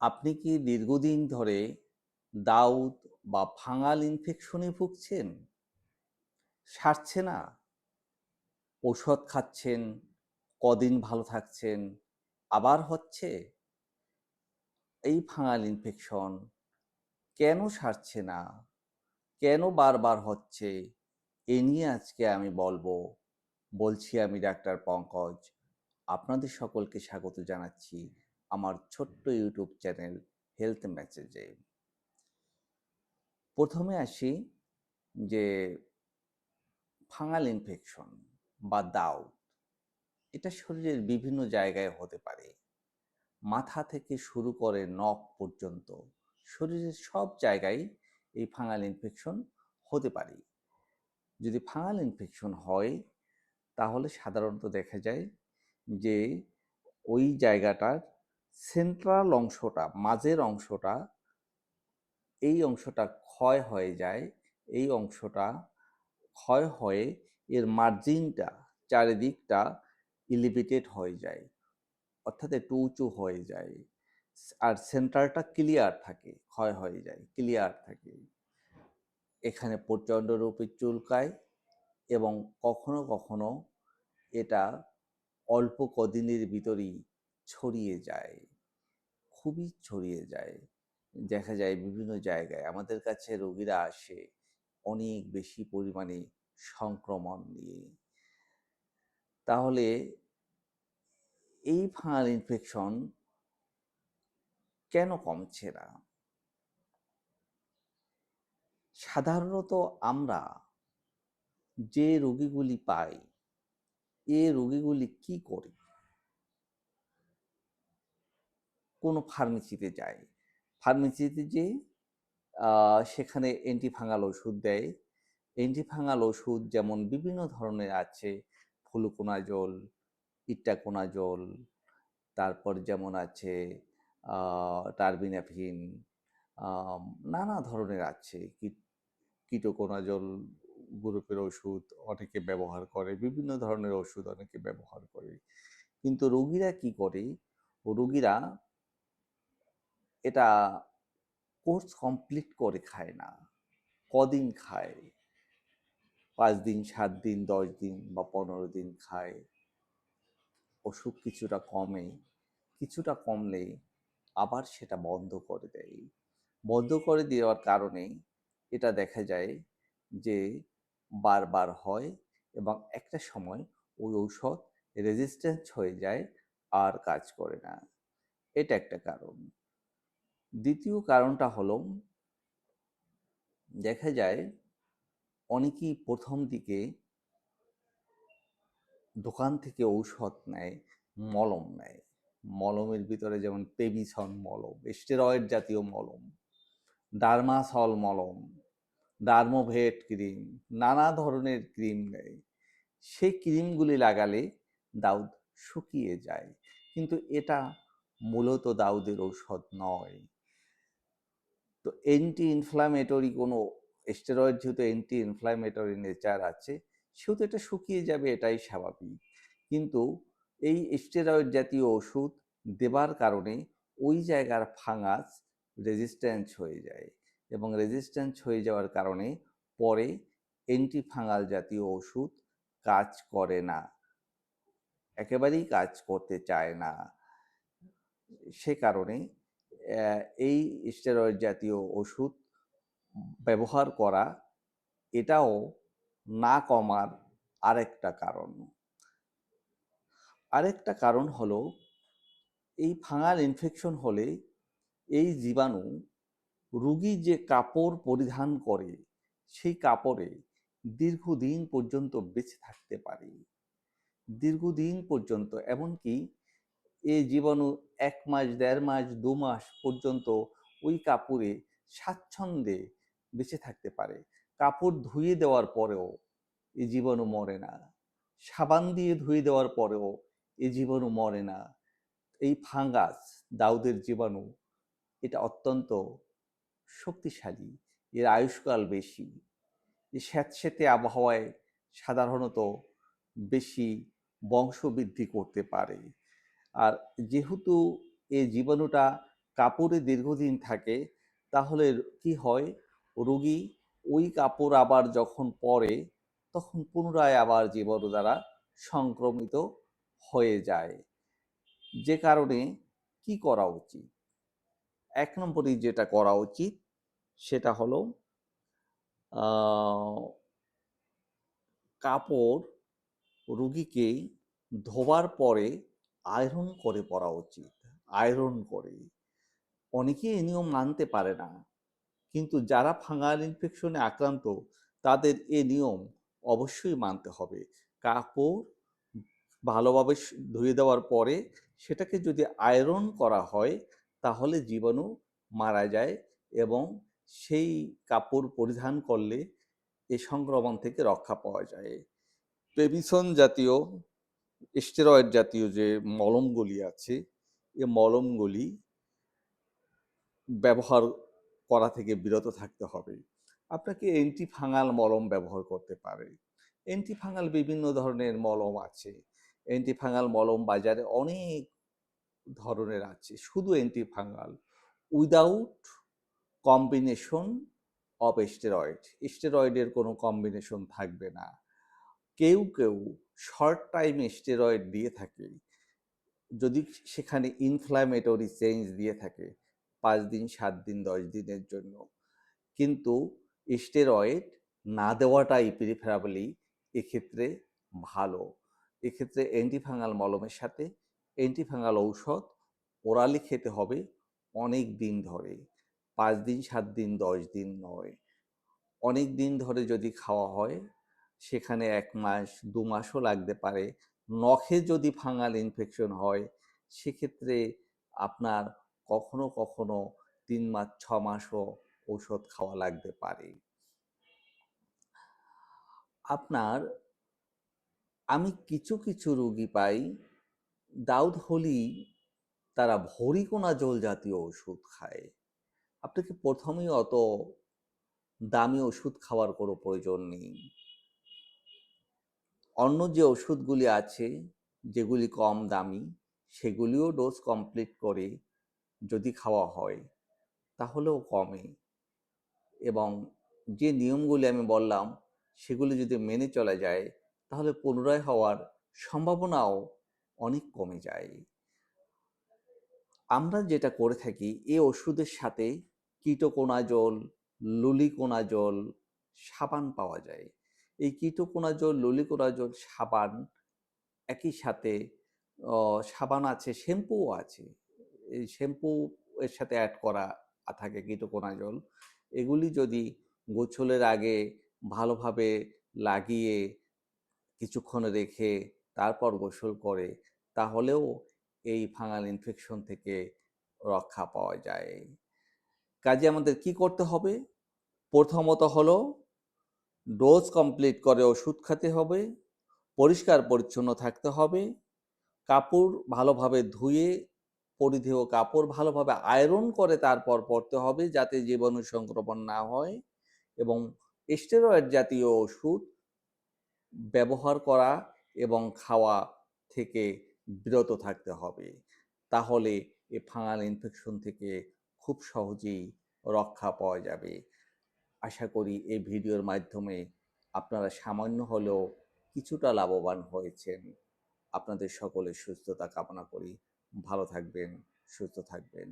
আপনি কি দীর্ঘদিন ধরে দাউদ বা ফাঙ্গাল ইনফেকশনে ভুগছেন? সারছে না? ঔষধ খাচ্ছেন? কদিন ভালো থাকছেন? আবার হচ্ছে? এই ফাঙ্গাল ইনফেকশন কেন সারছে না? কেন বারবার হচ্ছে? এ নিয়ে আজকে আমি বলব। বলছি আমি ডাক্তার পঙ্কজ, আপনাদের সকলকে স্বাগত জানাচ্ছি। আমার ছোট্ট ইউটিউব চ্যানেল হেলথ মেসেজে প্রথমে আসি যে ফাঙ্গাল ইনফেকশন বা দাও এটা শরীরের বিভিন্ন জায়গায় হতে পারে। মাথা থেকে শুরু করে নখ পর্যন্ত শরীরের সব জায়গায় এই ফাঙ্গাল ইনফেকশন হতে পারে। যদি ফাঙ্গাল ইনফেকশন হয়, তাহলে সাধারণত দেখা যায় যে, ওই জায়গাটার সেন্ট্রাল অংশটা, মাঝের অংশটা, এই অংশটা ক্ষয় হয়ে যায়, এই অংশটা ক্ষয় হয়ে এর মার্জিনটা চারিদিকটা ইলিভেটেড হয়ে যায়, অর্থাৎ একটু উঁচু হয়ে যায়, আর সেন্টারটা ক্লিয়ার থাকে, ক্ষয় হয়ে যায় ক্লিয়ার থাকে। এখানে প্রচণ্ড রূপে চুলকায় এবং কখনো কখনো এটা অল্প কদিনের ভিতরেই ছড়িয়ে যায়, খুবই ছড়িয়ে যায়। দেখা যায় বিভিন্ন জায়গায় আমাদের কাছে রোগীরা আসে অনেক বেশি পরিমাণে সংক্রমণ নিয়ে। তাহলে এই ফাঙ্গাল ইনফেকশন কেন কমছে না? সাধারণত আমরা যে রোগীগুলি পাই, এ রোগীগুলি কি করি? কোনো ফার্মেসিতে যায়। ফার্মেসিতে যে সেখানে অ্যান্টিফাঙ্গাল ওষুধ দেয়। অ্যান্টিফাঙ্গাল ওষুধ যেমন বিভিন্ন ধরনের আছে, ফ্লুকোনাজল ইট্টাকোনাজল তারপর যেমন আছে টার্বিনাফিন নানা ধরনের আছে। কিটোকোনাজল গ্রুপের ওষুধ অনেকে ব্যবহার করে, বিভিন্ন ধরনের ওষুধ অনেকে ব্যবহার করে। কিন্তু রোগীরা কি করে? রোগীরা এটা কোর্স কমপ্লিট করে খায় না। কদিন খায়? পাঁচ দিন, সাত দিন, দশ দিন বা পনেরো দিন খায়। অসুখ কিছুটা কমে, কিছুটা কমলে আবার সেটা বন্ধ করে দেয়। বন্ধ করে দেওয়ার কারণে এটা দেখা যায় যে বারবার হয় এবং একটা সময় ওই ঔষধ রেজিস্ট্যান্স হয়ে যায় আর কাজ করে না। এটা একটা কারণ। দ্বিতীয় কারণটা হলো, দেখা যায় অনেকেই প্রথম দিকে দোকান থেকে ঔষধ নেয়, মলম নেয়। মলমের ভিতরে যেমন পেবিসন মলম, স্টেরয়েড জাতীয় মলম, ডার্মাসল মলম, ডার্মোভেট ক্রিম, নানা ধরনের ক্রিম নেয়। সেই ক্রিমগুলি লাগালে দাউদ শুকিয়ে যায়। কিন্তু এটা মূলত দাউদের ঔষধ নয়। তো অ্যান্টি ইনফ্লামেটরি কোনো স্টেরয়েড যেহেতু অ্যান্টি ইনফ্লামেটরি নেচার আছে, সেহেতু এটা শুকিয়ে যাবে, এটাই স্বাভাবিক। কিন্তু এই স্টেরয়েড জাতীয় ওষুধ দেবার কারণে ওই জায়গার ফাঙ্গাস রেজিস্ট্যান্স হয়ে যায় এবং রেজিস্ট্যান্স হয়ে যাওয়ার কারণে পরে অ্যান্টিফাঙ্গাল জাতীয় ওষুধ কাজ করে না, একেবারেই কাজ করতে চায় না। সে কারণে এই স্টেরয়েড জাতীয় ওষুধ ব্যবহার করা এটাও না কমার আরেকটা কারণ। আরেকটা কারণ হলো এই ফাঙাল ইনফেকশন হলে এই জীবাণু রুগী যে কাপড় পরিধান করে সেই কাপড়ে দীর্ঘদিন পর্যন্ত বেঁচে থাকতে পারে। দীর্ঘদিন পর্যন্ত, এমনকি এই জীবাণু এক মাস, দেড় মাস, দু মাস পর্যন্ত ওই কাপড়ে স্বাচ্ছন্দ্যে বেঁচে থাকতে পারে। কাপড় ধুয়ে দেওয়ার পরেও এই জীবাণু মরে না। সাবান দিয়ে ধুয়ে দেওয়ার পরেও এই জীবাণু মরে না। এই ফাঙ্গাস দাউদের জীবাণু এটা অত্যন্ত শক্তিশালী, এর আয়ুষ্কাল বেশি। স্যাঁতস্যাঁতে আবহাওয়ায় সাধারণত বেশি বংশবৃদ্ধি করতে পারে। আর যেহেতু এই জীবাণুটা কাপড়ে দীর্ঘদিন থাকে, তাহলে কি হয়? রোগী ওই কাপড় আবার যখন পরে, তখন পুনরায় আবার জীবাণু দ্বারা সংক্রমিত হয়ে যায়। যে কারণে কি করা উচিত? এক নম্বরই যেটা করা উচিত, সেটা হলো কাপড় রুগীকে ধোবার পরে আয়রন করে পরা উচিত। আয়রন করে। অনেকে এই নিয়ম মানতে পারে না। কিন্তু যারা ফাঙ্গাল ইনফেকশনে আক্রান্ত, তাদের এ নিয়ম অবশ্যই মানতে হবে। কাপড় ভালোভাবে ধুয়ে দেওয়ার পরে সেটাকে যদি আয়রন করা হয়, তাহলে জীবাণু মারা যায় এবং সেই কাপড় পরিধান করলে এ সংক্রমণ থেকে রক্ষা পাওয়া যায়। পেবিসন জাতীয় স্টেরয়েড জাতীয় যে মলমগুলি আছে, এ মলমগুলি ব্যবহার করা থেকে বিরত থাকতে হবে। আপনাকে অ্যান্টি ফাঙ্গাল মলম ব্যবহার করতে পারে। অ্যান্টি ফাঙ্গাল বিভিন্ন ধরনের মলম আছে। অ্যান্টি ফাঙ্গাল মলম বাজারে অনেক ধরনের আছে। শুধু anti fungal without combination of steroid স্টেরয়েডের কোনো কম্বিনেশন থাকবে না। কেউ কেউ শর্ট টাইম স্টেরয়েড দিয়ে থাকে। যদি সেখানে ইনফ্ল্যামেটরি চেঞ্জ দিয়ে থাকে, পাঁচ দিন, সাত দিন, দশ দিনের জন্য। কিন্তু স্টেরয়েড না দেওয়াটাই প্রিফারেবলি এক্ষেত্রে ভালো। এক্ষেত্রে অ্যান্টিফাঙ্গাল মলমের সাথে অ্যান্টিফাঙ্গাল ঔষধ ওরালি খেতে হবে অনেক দিন ধরে। পাঁচ দিন, সাত দিন, দশ দিন নয়। অনেক দিন ধরে যদি খাওয়া হয় সেখানে এক মাস, দু মাসও লাগতে পারে। নখে যদি ফাঙ্গাল ইনফেকশন হয়, সেক্ষেত্রে আপনার কখনো কখনো তিন মাস, ছ মাসও ঔষধ খাওয়া লাগতে পারে। আপনার, আমি কিছু কিছু রোগী পাই, দাউদ হলি তারা ভরিকোনা জল জাতীয় ওষুধ খায়। আপনাকে প্রথমেই অত দামি ওষুধ খাওয়ার কোনো প্রয়োজন নেই। অন্য যে ওষুধগুলি আছে, যেগুলি কম দামি, সেগুলিও ডোজ কমপ্লিট করে যদি খাওয়া হয়, তাহলেও কমে। এবং যে নিয়মগুলি আমি বললাম, সেগুলি যদি মেনে চলা যায়, তাহলে পুনরায় হওয়ার সম্ভাবনাও অনেক কমে যায়। আমরা যেটা করে থাকি এই ওষুধের সাথে কিটোকোনাজল, লুলিকোনাজল, সাবান পাওয়া যায়। এই কিটোকোনাজল লুলিকোনাজল সাবান একই সাথে সাবান আছে, শ্যাম্পুও আছে। এই শ্যাম্পু এর সাথে অ্যাড করা থাকে কিটোকোনাজল এগুলি যদি গোছলের আগে ভালোভাবে লাগিয়ে কিছুক্ষণ রেখে তারপর গোসল করে, তাহলেও এই ফাঙ্গাল ইনফেকশন থেকে রক্ষা পাওয়া যায়। কাজে আমাদের কি করতে হবে? প্রথমত হলো ডোজ কমপ্লিট করে ওষুধ খেতে হবে, পরিষ্কার পরিচ্ছন্ন থাকতে হবে, কাপড় ভালোভাবে ধুয়ে, পরিধেয় কাপড় ভালোভাবে আয়রন করে তারপর পরতে হবে যাতে জীবাণু সংক্রমণ না হয় এবং স্টেরয়েড জাতীয় ওষুধ ব্যবহার করা এবং খাওয়া থেকে বিরত থাকতে হবে। তাহলে এ ফাঙাল ইনফেকশন থেকে খুব সহজেই রক্ষা পাওয়া যাবে। আশা করি এই ভিডিওর মাধ্যমে আপনারা সামান্য হলেও কিছুটা লাভবান হয়েছেন। আপনাদের সকলের সুস্থতা কামনা করি। ভালো থাকবেন, সুস্থ থাকবেন।